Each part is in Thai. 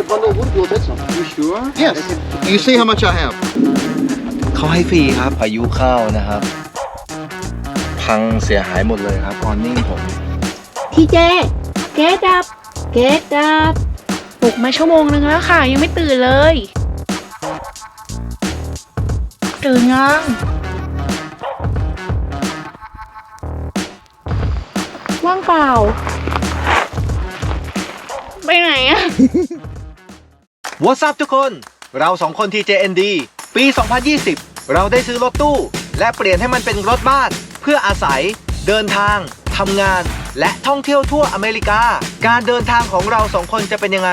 a bundle would go that some. You sure? Yes. You see how much I have. เขาให้ฟรีครับพายุเข้านะครับ พังเสียหายหมดเลยครับออนนิ่งผมทีเจเกดับ เกดับปลุกมาชั่วโมงนึงแล้วค่ะ ยังไม่ตื่นเลย ตื่นยังว่างเปล่า ไปไหนอะ What's up ทุกคน เราสองคน TJND ปี 2020 เราได้ซื้อรถตู้ และเปลี่ยนให้มันเป็นรถบ้าน เพื่ออาศัย เดินทางทำงาน และท่องเที่ยวทั่วอเมริกา การเดินทางของเราสองคนจะเป็นยังไง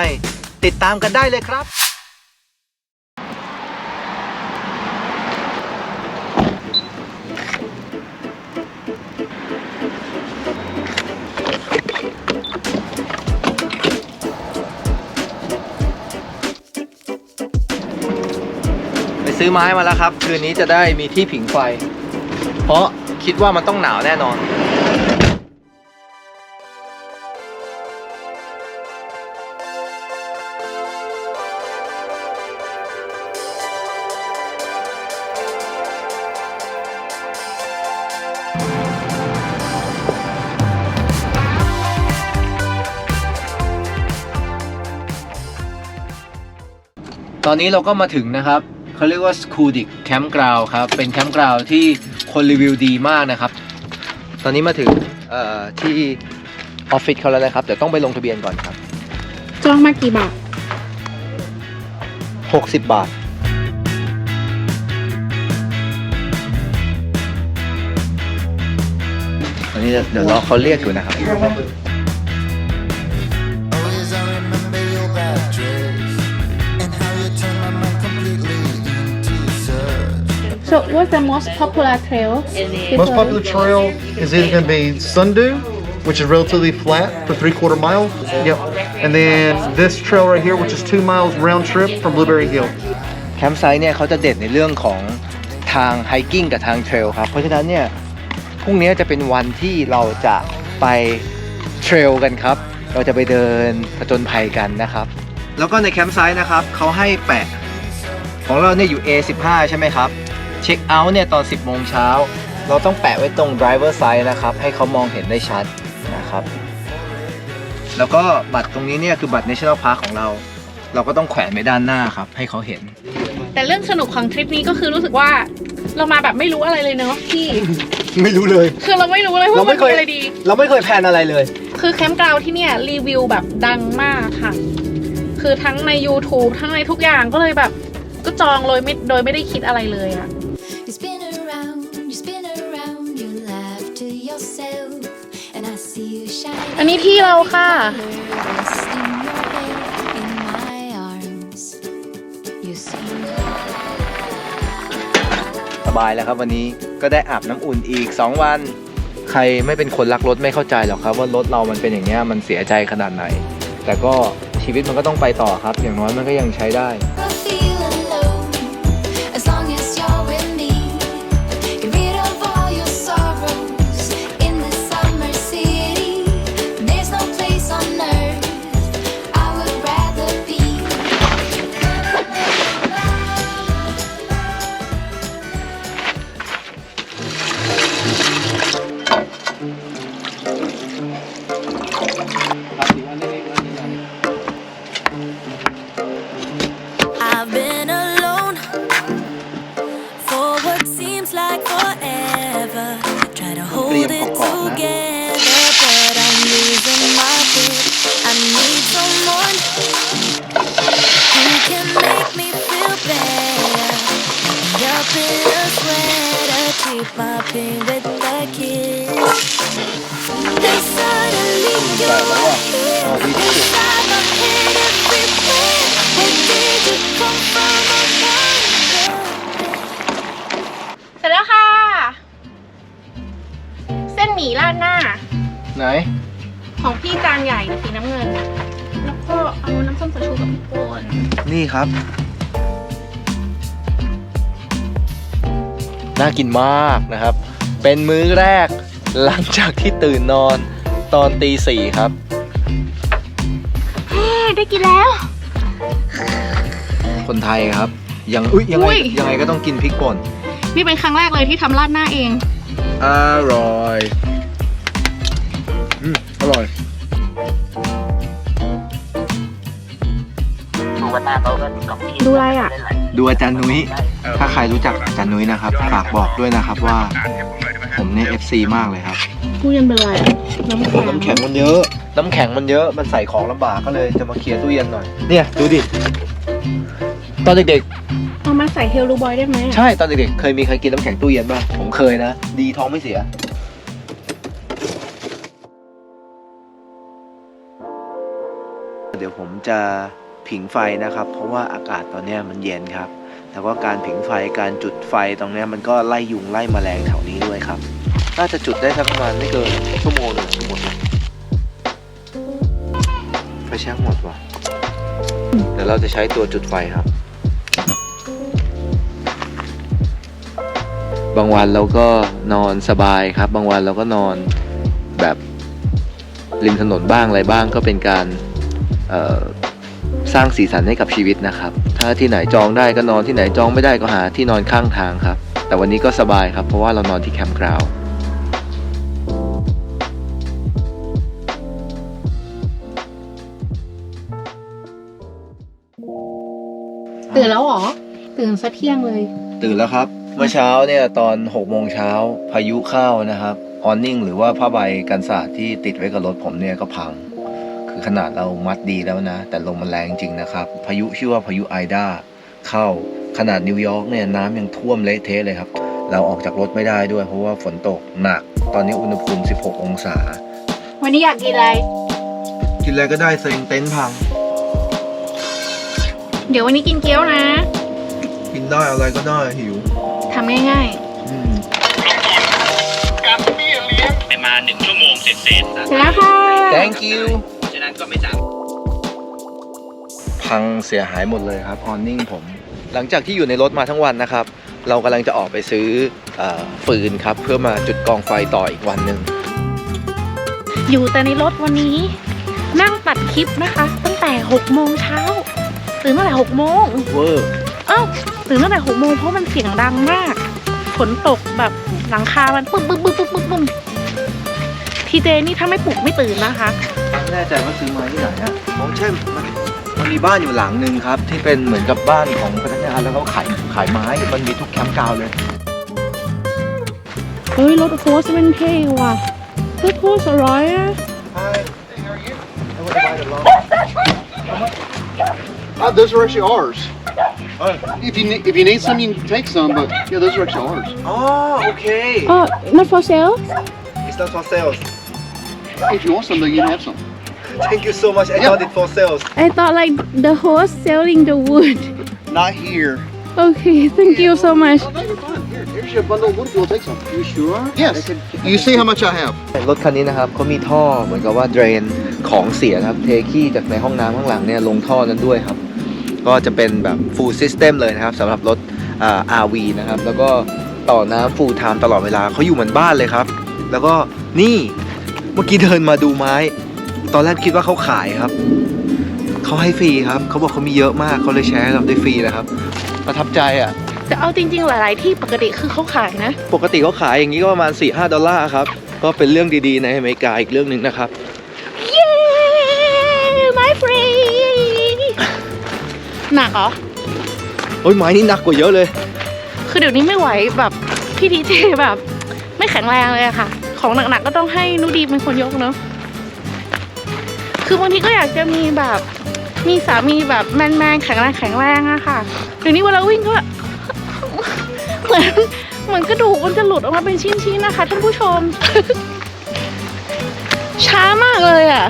ติดตามกันได้เลยครับ ซื้อไม้มาแล้วครับ คืนนี้จะได้มีที่ผิงไฟ เพราะคิดว่ามันต้องหนาวแน่นอน ตอนนี้เราก็มาถึงนะครับ เขาเรียกว่า s c o o d i c Campground ครับ เป็นแคมป์กราวที่คนรีวิวดีมากนะครับ ตอนนี้มาถึงเอ่อที่ออฟฟิศเขาแล้วนะครับ แต่ต้องไปลงทะเบียนก่อนครับ จองมากี่บาท 60 บาท ตอนนี้เดี๋ยวรอเขาเรียกอยู่นะครับ so what's the most popular trail Most popular trail is either going to be Sundew, which is relatively flat for three quarter mile. Yep. And then this trail right here, which is two miles round trip from Blueberry Hill. แคมป์ไซต์เนี่ยเขาจะเด่นในเรื่องของทางไฮกิ้งกับทางเทรลครับ เพราะฉะนั้นเนี่ยพรุ่งนี้จะเป็นวันที่เราจะไปเทรลกันครับ เราจะไปเดินผจญภัยกันนะครับ แล้วก็ในแคมป์ไซต์นะครับเขาให้แปะ ของเราเนี่ยอยู่ A15 ใช่ไหมครับ เช็คเอาท์เนี่ยตอน 10 โมงเช้า เราต้องแปะไว้ตรง driver side นะครับ ให้เขามองเห็นได้ชัดนะครับ แล้วก็บัตรตรงนี้เนี่ยคือบัตร National Park ของเรา เราก็ต้องแขวนไว้ด้านหน้าครับ ให้เขาเห็น แต่เรื่องสนุกของทริปนี้ก็คือรู้สึกว่าเรามาแบบไม่รู้อะไรเลยเนาะพี่ ไม่รู้เลย คือเราไม่รู้เลยว่าเรามัไม่นเคมียอะไรดี เราไม่เคยแพลนอะไรเลย คือแคมป์กราวที่เนี่ยรีวิวแบบดังมากค่ะ คือทั้งใน YouTube ทั้งในทุกอย่างก็เลยแบบ ก็จองเลยไม่โดยไม่ได้คิดอะไรเลยอะ อันนี้ที่เราค่ะ สบายแล้วครับวันนี้ก็ได้อาบน้ำอุ่นอีก 2 วัน ใครไม่เป็นคนรักรถไม่เข้าใจหรอกครับ ว่ารถเรามันเป็นอย่างเงี้ยมันเสียใจขนาดไหน แต่ก็ชีวิตมันก็ต้องไปต่อครับ อย่างน้อยมันก็ยังใช้ได้ Try to hold it together, but นี่ครับ น่ากินมากนะครับ เป็นมื้อแรกหลังจากที่ตื่นนอนตอนตีสี่ครับ ได้กินแล้ว คนไทยครับ ยังอุ้ยยังไงอุ้ยยังไงก็ต้องกินพริกป่น นี่เป็นครั้งแรกเลยที่ทำราดหน้าเอง อร่อย อืม อร่อย ดูอะไรอะ ดูอาจารย์นุ้ย ถ้าใครรู้จักอาจารย์นุ้ยนะครับ ฝากบอกด้วยนะครับว่า ผมเนี่ย FC มากเลยครับ ตู้เย็นเป็นไรอะน้ำแข็งน้ำแข็งมันเยอะ น้ำแข็งมันเยอะ มันใส่ของลำบากก็เลยจะมาเคลียร์ตู้เย็นหน่อย เนี่ยดูดิ ตอนเด็กเอามาใส่เฮลลูบอยได้ไหมๆ ใช่ตอนเด็กๆ เคยมีใครกินน้ำแข็งตู้เย็นบ้างผมเคยนะ ดีท้องไม่เสีย เดี๋ยวผมจะ ผิงไฟนะครับ เพราะว่าอากาศตอนนี้มันเย็นครับ แล้วก็การผิงไฟการจุดไฟตรงนี้มันก็ไล่ยุงไล่แมลงแถวนี้ด้วยครับ น่าจะจุดได้สักประมาณไม่เกินชั่วโมงหนึ่งทั้งหมดเลยไฟแช็กหมดว่ะเดี๋ยวเราจะใช้ตัวจุดไฟครับ บางวันเราก็นอนสบายครับ บางวันเราก็นอนแบบริมถนนบ้างอะไรบ้างก็เป็นการ สร้างสีสันให้กับชีวิตนะครับ ถ้าที่ไหนจองได้ก็นอนที่ไหนจองไม่ได้ก็หาที่นอนข้างทางครับ แต่วันนี้ก็สบายครับเพราะว่าเรานอนที่แคมป์กราวด์ตื่นแล้วเหรอ ตื่นซะเที่ยงเลย ตื่นแล้วครับ เมื่อเช้าเนี่ยตอน6โมงเช้าพายุเข้านะครับออนนิ่งหรือว่าผ้าใบกันศาสตร์ที่ติดไว้กับรถผมเนี่ยก็พังคือ ขนาดเรามัดดีแล้วนะ แต่ลมมันแรงจริงนะครับ พายุชื่อว่าพายุไอดาเข้าขนาดนิวยอร์กเนี่ยน้ำยังท่วมเละเทะเลยครับ เราออกจากรถไม่ได้ด้วย เพราะว่าฝนตกหนัก ตอนนี้อุณหภูมิ 16 องศา วันนี้อยากกินอะไร กินอะไรก็ได้เซ็งเต็นท์พัง เดี๋ยววันนี้กินเกี๊ยวนะ กินได้อะไรก็ได้หิวทำง่ายอืมประมาณหนึ่งชั่วโมงเสร็จๆเสร็จแล้วค่ะ thank you ฉะนั้นก็ ไม่สามพังเสียหายหมดเลยครับออนนิ่งผม หลังจากที่อยู่ในรถมาทั้งวันนะครับ เรากำลังจะออกไปซื้อเออฟืนครับ เพื่อมาจุดกองไฟต่ออีกวันหนึ่งอยู่แต่ในรถวันนี้ นั่งตัดคลิปนะคะ ตั้งแต่6โมงเช้าตื่นตั้งแต่6โมงเวอร์เอ้าตื่นตั้งแต่6โมงเพราะมันเสียงดังมากฝนตกแบบหลังคามันปึ๊บปึ๊บปึ๊บปึ๊บปึ๊บปึ๊บทีเจนี่ถ้าไม่ปลุกไม่ตื่นนะคะไม่ แน่ใจว่าซื้อมาที่ไหนอะอ๋อใช่มันมันมีบ้านอยู่หลังหนึ่งครับ ที่เป็นเหมือนกับบ้านของพนักงานแล้วเขาขายขายไม้มันมีทุกแคมป์กราวน์เลยเฮ้ยรถโฟสมันเท่ว่ะรถโฟสอร่อยอะ Uh, those are actually ours. If you ne- if you need some, you can take some. But yeah, those are actually ours. อ๋อโอเค Oh not for sale it's not for sales If you want some, though, you can have some. Thank you so much I Yeah. thought it for sales I thought like the host selling the wood Not here. Okay thank you so much Oh, no, you're fine. Here, here's your bundle of wood. If you want to take some. You sure? Yes. You see how much I have. รถคันนี้นะครับเขามีท่อเหมือนกับว่าเดรนของเสียครับ เทขี้จากในห้องน้ำข้างหลังเนี่ยลงท่อนั้นด้วยครับ ก็จะเป็นแบบ full system เลยนะครับสำหรับรถอ่า RV นะครับ แล้วก็ต่อน้ำ full time ตลอดเวลาเขาอยู่เหมือนบ้านเลยครับ แล้วก็นี่เมื่อกี้เดินมาดูไม้ ตอนแรกคิดว่าเขาขายครับ เขาให้ฟรีครับ เขาบอกเขามีเยอะมากเขาเลยแชร์ให้เราได้ฟรีนะครับ ประทับใจอะ แต่เอาจริง ๆ หลาย ๆ ที่ปกติคือเขาขายนะ ปกติเขาขายอย่างนี้ก็ประมาณ 4-5 ดอลลาร์ครับ ก็เป็นเรื่องดีๆ ในอเมริกาอีกเรื่องหนึ่งนะครับ เย้ my free หนักเหรอ โอ้ยไม้นี่หนักกว่าเยอะเลย คือเดี๋ยวนี้ไม่ไหวแบบพี่ดีเจแบบ ไม่แข็งแรงเลยอะค่ะ ของหนักๆก็ต้องให้นุดีเป็นคนยกเนาะ คือบางทีก็อยากจะมีแบบมีสามีแบบแมนๆแข็งแรงแข็งแรงอะค่ะเดี๋ยวนี้เวลาวิ่งก็เหมือนเหมือนกระดูกมันจะหลุดออกมาเป็นชิ้นๆนะคะท่านผู้ชม ช้ามากเลยอะ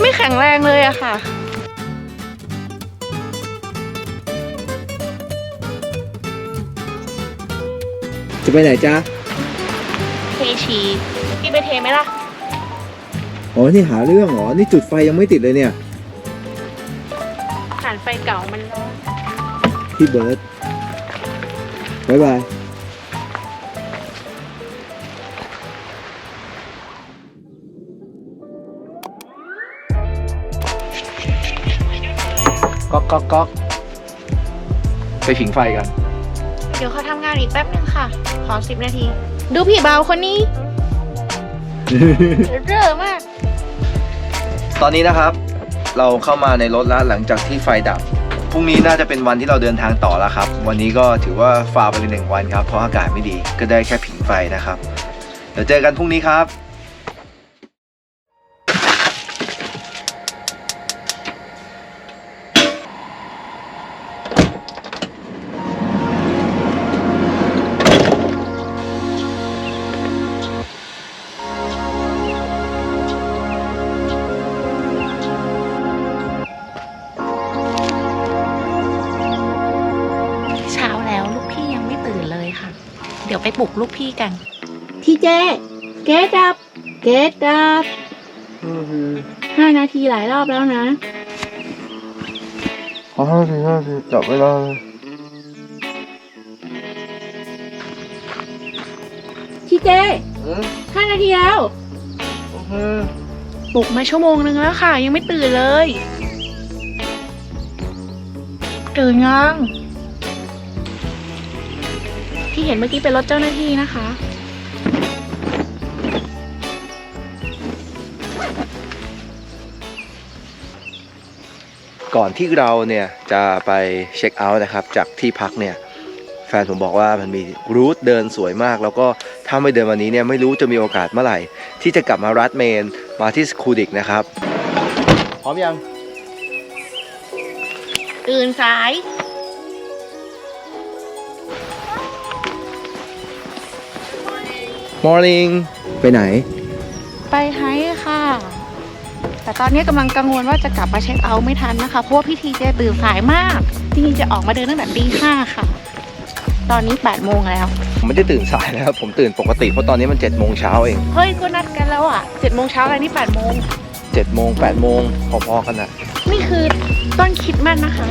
ไม่แข็งแรงเลยอะค่ะจะไปไหนจ๊ะเทชีพี่ไปเทไหมล่ะ อ๋อ นี่หาเรื่องเหรอ นี่จุดไฟยังไม่ติดเลยเนี่ยผ่านไฟเก่ามันร้อนพี่เบิร์ดบายบาย ก๊อกก๊อกก๊อกไปผิงไฟกัน เดี๋ยวเขาทำงานอีกแป๊บนึงค่ะ ขอสิบนาที ดูพี่เบาคนนี้ เร่อมาก ตอนนี้นะครับ เราเข้ามาในรถแล้วหลังจากที่ไฟดับพรุ่งนี้น่าจะเป็นวันที่เราเดินทางต่อแล้วครับ วันนี้ก็ถือว่าฟาวไปเลยหนึ่งวันครับ เพราะอากาศไม่ดีก็ได้แค่ผิงไฟนะครับ เดี๋ยวเจอกันพรุ่งนี้ครับ ลุกลูกพี่กัน ทีเจ เกตดับ เกตดับห้านาทีหลายรอบแล้วนะ ขอห้าทีห้าทีจับเวลาทีเจห้านาทีแล้วปลุกมาชั่วโมงนึงแล้วค่ะ ยังไม่ตื่นเลย ตื่นยัง ที่เห็นเมื่อกี้เป็นรถเจ้าหน้าที่นะคะ ก่อนที่เราเนี่ยจะไปเช็คเอาท์นะครับจากที่พักเนี่ยแฟนผมบอกว่ามันมีรูทเดินสวยมาก แล้วก็ถ้าไม่เดินวันนี้เนี่ยไม่รู้จะมีโอกาสเมื่อไหร่ ที่จะกลับมารัดเมนมาที่สคูดิกนะครับ พร้อมยัง ตื่นสาย Morning ไปไหน ไปไฮค์ค่ะ แต่ตอนนี้กำลังกังวลว่าจะกลับมาเช็คเอาท์ไม่ทันนะคะ เพราะว่าพี่ทีเจตื่นสายมากจริงๆจะออกมาเดินตั้งแต่ตีห้าค่ะ ตอนนี้8ปดโมงแล้ว ผมไม่ได้ตื่นสายนะครับ ผมตื่นปกติเพราะตอนนี้มัน7จ็ดโมงเช้าเองเฮ้ยก็นัดกันแล้วอะเจ็ดโมงเช้าอะไรนี่8ปดโมง7จ็ดโมงแปดโมงพอๆกันนะนี่คือต้นคิดมันนะคะ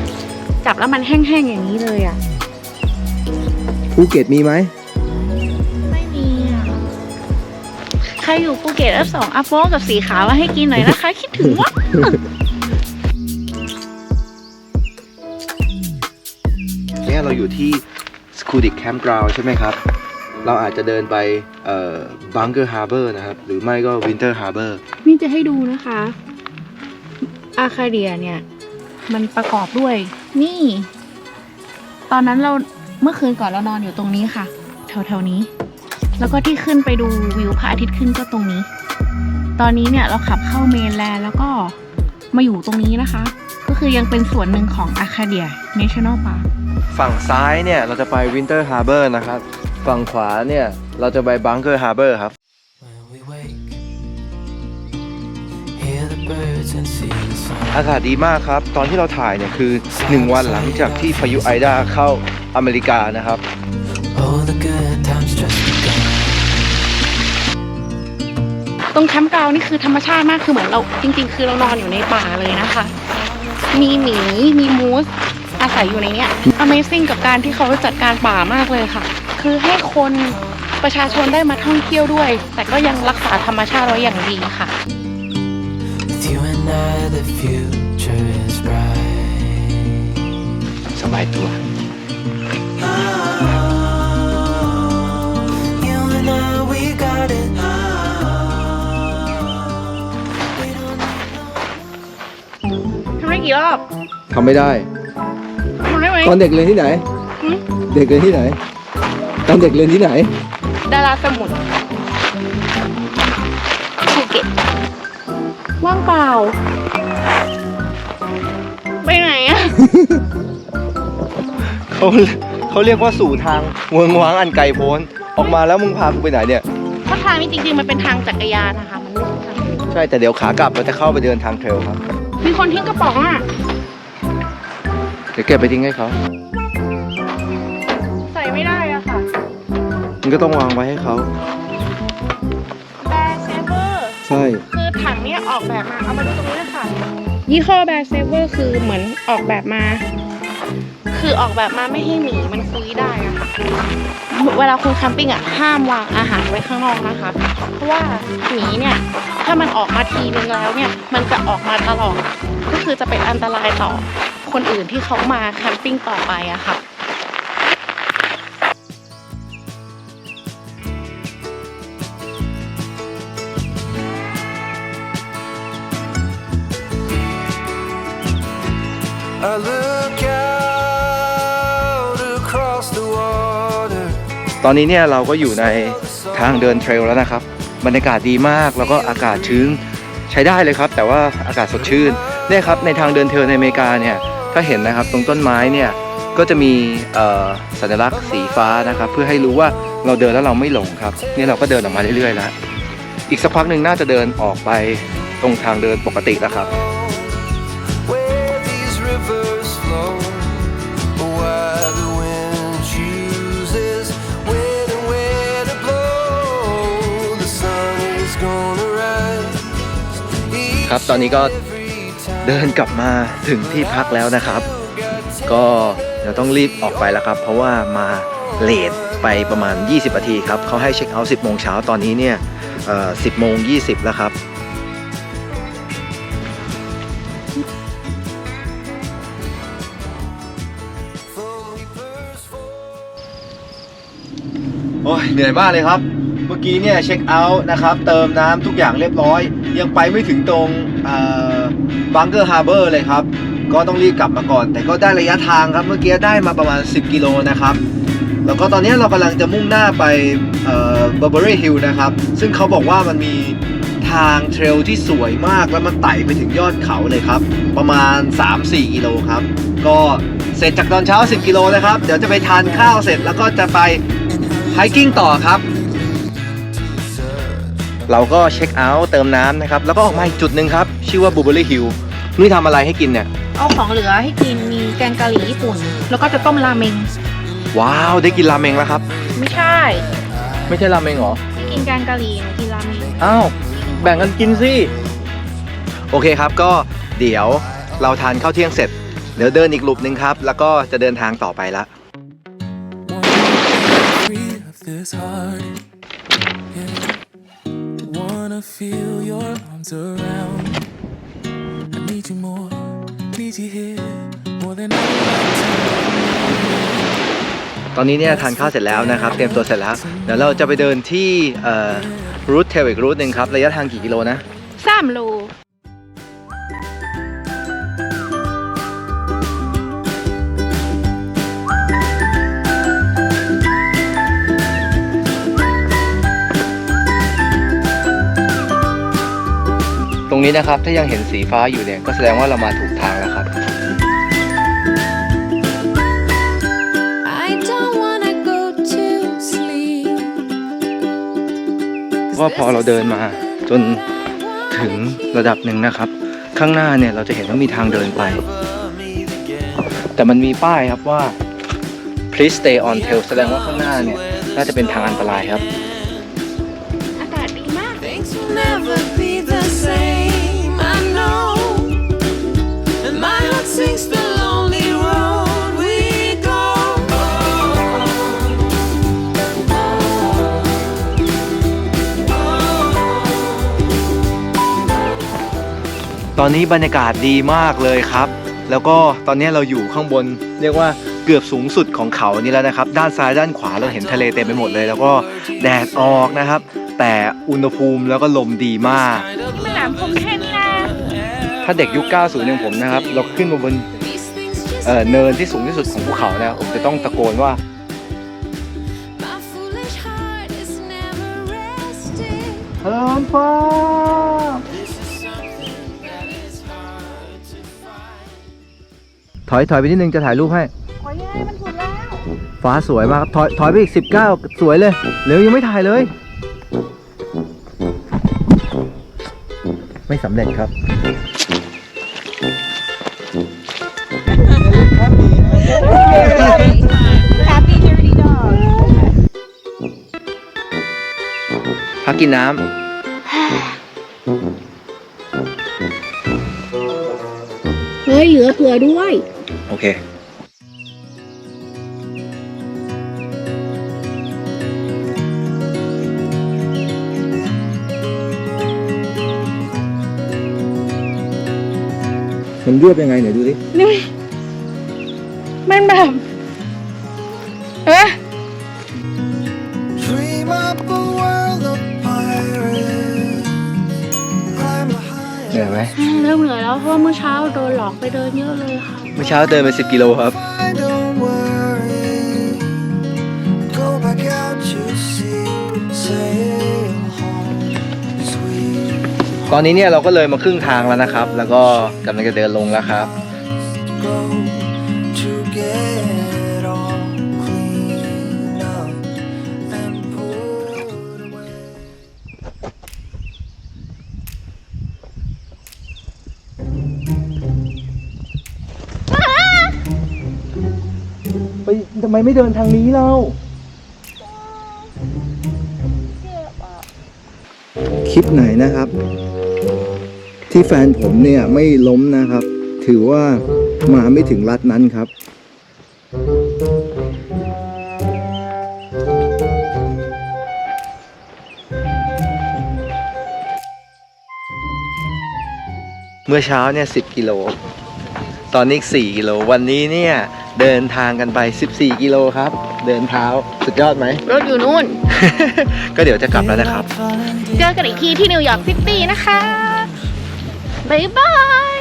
จับแล้วมันแห้งๆอย่างนี้เลยอะภูเก็ตมีไหมไม่ ใครอยู่ภูเก็ตอัพสองอัพโฟกับสีขาวมาให้กินหน่อยนะคะ คิดถึงว่าเนี่ยเราอยู่ที่สคูดิกแคมป์กราวใช่ไหมครับ เราอาจจะเดินไปเอ่อบังเกอร์ฮาร์เบอร์นะครับ หรือไม่ก็วินเตอร์ฮาร์เบอร์นี่จะให้ดูนะคะ อาคาเดียเนี่ย มันประกอบด้วย นี่ ตอนนั้นเราเมื่อคืนก่อนเรานอนอยู่ตรงนี้ค่ะ แถวๆนี้ แล้วก็ที่ขึ้นไปดูวิวพระอาทิตย์ขึ้นก็ตรงนี้ ตอนนี้เนี่ยเราขับเข้าเมนแลนด์แล้วก็มาอยู่ตรงนี้นะคะ ก็คือยังเป็นส่วนหนึ่งของอาคาเดีย National Park ฝั่งซ้ายเนี่ยเราจะไปวินเตอร์ฮาร์เบอร์นะครับ ฝั่งขวาเนี่ยเราจะไปบังเกอร์ฮาร์เบอร์ครับ When we wake, hear the birds and see the sun. อากาศดีมากครับ ตอนที่เราถ่ายเนี่ยคือ 1 วันหลังจากที่พายุไอดาเข้าอเมริกานะครับ Oh, the good times just ตรงแคมป์กราวน์นี่คือธรรมชาติมากคือเหมือนเราจริง ๆ คือเรานอนอยู่ในป่าเลยนะคะ มีหมีมีมูสอาศัยอยู่ในเนี้ย Amazing กับการที่เขาจัดการป่ามากเลยค่ะ คือให้คนประชาชนได้มาท่องเที่ยวด้วย แต่ก็ยังรักษาธรรมชาติไว้อย่างดีค่ะ With you and I, the future is bright. สบายตัว กี่รอบทำไม่ได้ ทำได้ไหม ตอนเด็กเรียนที่ไหน หืม เด็กเรียนที่ไหน ตอนเด็กเรียนที่ไหน ดาราสมุทรภูเก็ตว่างเปล่า ไปไหนอะเขาเขาเรียกว่าสู่ทางเวิงว้างอันไกลโพ้น ออกมาแล้วมึงพากูไปไหนเนี่ย เพราะทางนี้จริงๆมันเป็นทางจักรยานนะคะมันไม่ใช่ทางเดินใช่แต่เดี๋ยวขากลับเราจะเข้าไปเดินทางเทรลครับ มีคนทิ้งกระป๋องอะ เดี๋ยวเก็บไปทิ้งให้เขา ใส่ไม่ได้อะค่ะ มันก็ต้องวางไว้ให้เขา แบร์เซเวอร์ ใช่ คือถังเนี้ยออกแบบมา เอามาดูตรงนี้นะคะยี่ห้อแบร์เซเวอร์คือเหมือนออกแบบมา คือออกแบบมาไม่ให้หมีมันคุยได้อะค่ะ เวลาคุณแคมปิ้งอะห้ามวางอาหารไว้ข้างนอกนะคะ เพราะว่าหมีเนี่ยถ้ามันออกมาทีนึงแล้วเนี่ยมันจะออกมาตลอด ก็คือจะเป็นอันตรายต่อคนอื่นที่เขามาแคมปิ้งต่อไปอะค่ะ ตอนนี้เนี่ยเราก็อยู่ในทางเดินเทรลแล้วนะครับ บรรยากาศดีมากแล้วก็อากาศชื้นใช้ได้เลยครับ แต่ว่าอากาศสดชื่นเนี่ยครับในทางเดินเทรลในอเมริกาเนี่ยถ้าเห็นนะครับตรงต้นไม้เนี่ยก็จะมีสัญลักษณ์สีฟ้านะครับ เพื่อให้รู้ว่าเราเดินแล้วเราไม่หลงครับนี่เราก็เดินออกมาเรื่อยๆแล้วอีกสักพักหนึ่งน่าจะเดินออกไปตรงทางเดินปกติแล้วครับ ครับ ตอนนี้ก็เดินกลับมาถึงที่พักแล้วนะครับ ก็เดี๋ยวต้องรีบออกไปแล้วครับ เพราะว่ามาเลทไปประมาณ 20นาทีครับเขาให้เช็คเอาท์10โมงเช้าตอนนี้เนี่ย10โมง20แล้วครับโอ้ยเหนื่อยมากเลยครับ มื่อกี้เนี่ยเช็คเอาท์นะครับ เติมน้ำทุกอย่างเรียบร้อย ยังไปไม่ถึงตรงบังเกอร์ฮาร์เบอร์เลยครับ ก็ต้องรีบกลับมาก่อน แต่ก็ได้ระยะทางครับเมื่อกี้ได้มาประมาณ 10 กิโลนะครับ แล้วก็ตอนนี้เรากำลังจะมุ่งหน้าไปเบอร์เบอรี่ฮิลนะครับ ซึ่งเขาบอกว่ามันมีทางเทรลที่สวยมากแล้วมันไต่ไปถึงยอดเขาเลยครับ ประมาณ 3-4 กิโลครับ ก็เสร็จจากตอนเช้า 10 กิโลนะครับ เดี๋ยวจะไปทานข้าวเสร็จแล้วก็จะไปไฮกิ้งต่อครับ เราก็เช็คเอาท์เติมน้ำนะครับ แล้วก็ออกมาอีกจุดหนึ่งครับ ชื่อว่าบูเบอรี่ฮิลนี่ทำอะไรให้กินเนี่ย เอาของเหลือให้กินมีแกงกะหรี่ญี่ปุ่น แล้วก็จะต้มราเมง ว้าวได้กินราเมงแล้วครับ ไม่ใช่ ไม่ใช่ราเมงเหรอ กินแกงกะหรี่หนูกินราเมง อ้าวแบ่งกันกินสิ โอเคครับก็เดี๋ยวเราทานข้าวเที่ยงเสร็จ เดี๋ยวเดินอีกลูปหนึ่งครับ แล้วก็จะเดินทางต่อไปละ free of this heart. Yeah. Wanna feel your arms around. I need you more, need you here more than I like to. ตอนนี้เนี่ยทานข้าวเสร็จแล้วนะครับ เตรียมตัวเสร็จแล้ว เดี๋ยวเราจะไปเดินที่รูทเทลอีกรูทหนึ่งครับ ระยะทางกี่กิโลนะ สามโล รงนี้นะครับ ถ้ายังเห็นสีฟ้าอยู่เนี่ยก็แสดงว่าเรามาถูกทางแล้วครับ I don't wanna go to sleep. ว่าพอเราเดินมาจนถึงระดับหนึ่งนะครับ ข้างหน้าเนี่ยเราจะเห็นว่ามีทางเดินไป แต่มันมีป้ายครับว่า please stay on trail แสดงว่าข้างหน้าเนี่ยน่าจะเป็นทางอันตรายครับ ตอนนี้บรรยากาศดีมากเลยครับ แล้วก็ตอนนี้เราอยู่ข้างบน เรียกว่าเกือบสูงสุดของเขานี่แล้วนะครับ ด้านซ้ายด้านขวาเราเห็นทะเลเต็มไปหมดเลย แล้วก็แดดออกนะครับ แต่อุณหภูมิแล้วก็ลมดีมากมันหนามคมแค่นี้นะถ้าเด็กยุค 90 อย่างผมนะครับ เราขึ้นมาบน These things just เอ่อเนินที่สูงที่สุดของภูเขานะผมจะต้องตะโกนว่า my foolish heart is never resting. เฮิร์นฟ้า ถอยถอยไปนิดนึงจะถ่ายรูปให้ ขอยังไงมันถูกแล้วฟ้าสวยมากครับถอยถอยไปอีก 19 สวยเลยเร็วยังไม่ถ่ายเลย ไม่สำเร็จครับ Happy dirty dog พักกินน้เฮ้ยเหลือเผื่อด้วย เคมันยวบยังไงไหนดูสินี่มันแบบเอ๊ะ Dream up a world of pirates. Climb the high เหนื่อยไหม เริ่มเหนื่อยแล้วเพราะว่าเมื่อเช้าโดนหลอกไปเดินเยอะเลยค่ะเมื่อเช้าเดินไป10กิโลครับ I don't worry. Go back out to sea. Sail home, sweet. ตอนนี้เนี่ยเราก็เลยมาครึ่งทางแล้วนะครับ แล้วก็กำลังจะเดินลงแล้วครับ ไปทำไมไม่เดินทางนี้เราคลิปไหนนะครับ ที่แฟนผมเนี่ยไม่ล้มนะครับ ถือว่ามาไม่ถึงรัดนั้นครับเมื่อเช้าเนี่ย10กิโล ตอนนี้อีก4กิโล วันนี้เนี่ย เดินทางกันไป 14 กิโลครับ เดินเท้าสุดยอดไหม รถอยู่นู่น ก็เดี๋ยวจะกลับแล้วนะครับ เจอกันอีกทีที่นิวยอร์กซิตี้นะคะ บ๊ายบาย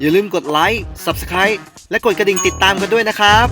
อย่าลืมกดไลค์ Subscribe และกดกระดิ่งติดตามกันด้วยนะครับ